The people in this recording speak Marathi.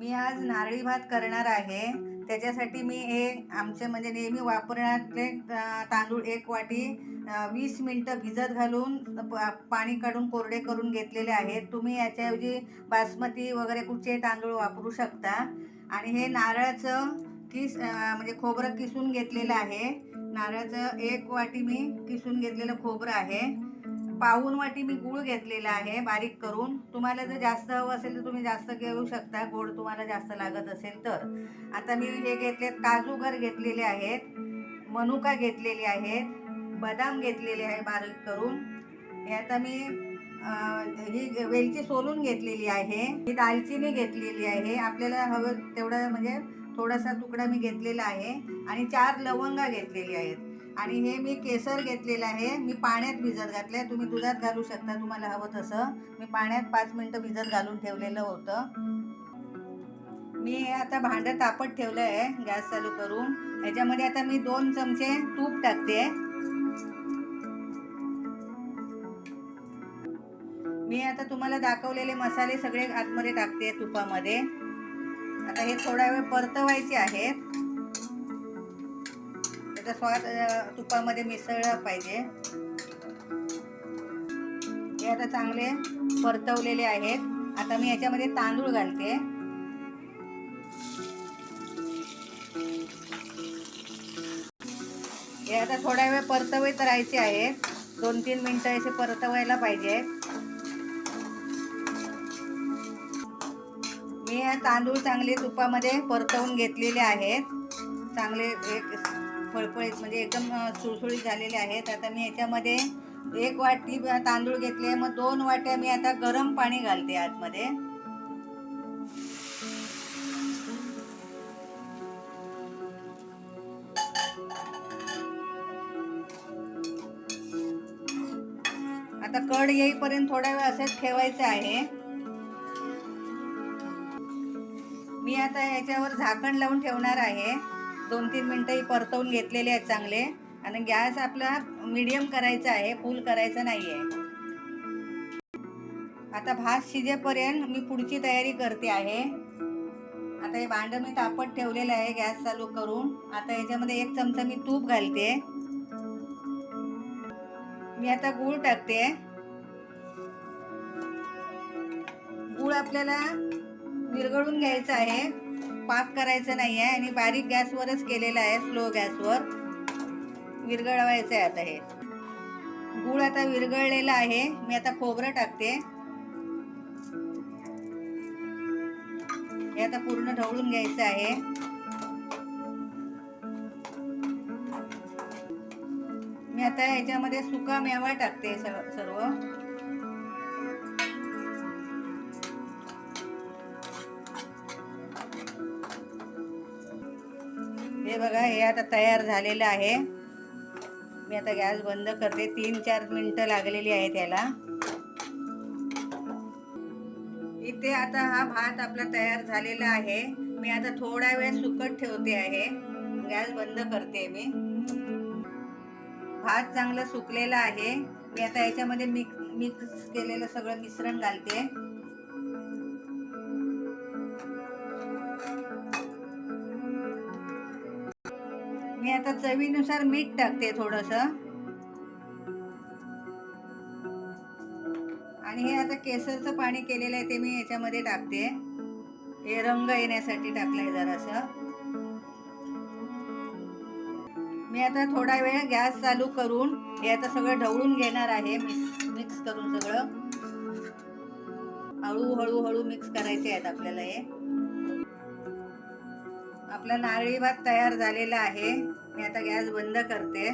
मी आज नारळी भात करणार आहे. त्याच्यासाठी मी हे आमचे म्हणजे नेहमी वापरण्यातले तांदूळ एक वाटी वीस मिनटं भिजत घालून पाणी काढून कोरडे करून घेतलेले आहेत. तुम्ही याच्याऐवजी बासमती वगैरे कुठचे तांदूळ वापरू शकता. आणि हे नारळाचं किस म्हणजे खोबरं किसून घेतलेलं आहे. नारळाचं एक वाटी मी किसून घेतलेलं खोबरं आहे. पाऊन वाटी मी गूळ घेतलेला आहे बारीक करून. तुम्हाला जर जास्त हवं असेल तर तुम्ही जास्त घेऊ शकता. गोड तुम्हाला जास्त लागत असेल तर. आता मी हे घेतलेत काजूगर घेतलेले आहेत मनुका घेतलेले आहेत बदाम घेतलेले आहे बारीक करून. हे आता मी ही वेलची सोलून घेतलेली आहे. ही दालचिनी घेतलेली आहे. आपल्याला हवं तेवढं म्हणजे थोडासा तुकडा मी घेतलेला आहे. आणि चार लवंगा घेतलेली आहेत. आणि हे मी केसर घेतलेलं आहे. मी पाण्यात भिजत घातलं आहे तुम्ही दुधात घालू शकता तुम्हाला हवं तसं. मी पाण्यात पाच मिनटं भिजत घालून ठेवलेलं होतं. मी हे आता भांडं तापत ठेवलं आहे गॅस चालू करून. याच्यामध्ये आता मी दोन चमचे तूप टाकते. मी आता तुम्हाला दाखवलेले मसाले सगळे आतमध्ये टाकते तुपामध्ये. आता हे थोडा वेळ परतवायचे आहेत. त्याचा स्वाद तुपामध्ये मिसळला पाहिजे. हे आता चांगले परतवलेले आहेत. आता मी याच्यामध्ये तांदूळ घालते. हे आता थोडा वेळ परतवत राहायचे आहेत दोन तीन मिनटं असे परतवायला पाहिजे. मी हे तांदूळ चांगले तुपामध्ये परतवून घेतलेले आहेत. चांगले एक फळफळीत म्हणजे एकदम सुळसुळीत झालेले आहेत. आता मी याच्यामध्ये एक वाटी तांदूळ घेतले. मग दोन वाट्या मी आता गरम पाणी घालते आतमध्ये. आता कड येईपर्यंत थोडा वेळ असंच ठेवायचं आहे. मी आता याच्यावर झाकण लावून ठेवणार आहे. दोन तीन मिनटंही परतवून घेतलेले आहेत चांगले. आणि गॅस आपला मीडियम करायचा आहे फुल करायचा नाही आहे आता भात शिजेपर्यंत मी पुढची तयारी करते आहे. आता हे भांडं मी तापत ठेवलेलं आहे गॅस चालू करून. आता याच्यामध्ये एक चमचा मी तूप घालते. मी आता गूळ टाकते. गूळ आपल्याला विरघळून घ्यायचं आहे. पाक करायचं नाही आहे आणि बारीक गॅसवरच केलेलं आहे स्लो गॅसवर. विरघळवायचं आहे आता हे. गूळ आता विरघळलेला आहे. मी आता खोबरं टाकते. हे आता पूर्ण ढवळून घ्यायचं आहे. मी आता याच्यामध्ये सुका मेवा टाकते सर्व. हे बघा हे आता तयार झालेलं आहे. मी आता गॅस बंद करते. तीन चार मिनटं लागलेली आहेत याला. इथे आता हा भात आपला तयार झालेला आहे. मी आता थोडा वेळ सुकट ठेवते आहे. गॅस बंद करते मी. भात चांगलं सुकलेला आहे. मी आता याच्यामध्ये मिक्स मिक्स केलेलं सगळं मिश्रण घालते. मी आता चवीनुसार मीठ टाकते थोडस. आणि हे आता केसरचं पाणी केलेलं आहे ते मी याच्यामध्ये टाकते. हे रंग येण्यासाठी टाकलंय जरासं. मी आता थोडा वेळ गॅस चालू करून हे आता सगळं ढवळून घेणार आहे. मिक्स मिक्स करून सगळं. हळू हळू हळू मिक्स करायचे आहेत आपल्याला हे. आपला नारळी भात तयार झालेला आहे. मी आता गॅस बंद करते.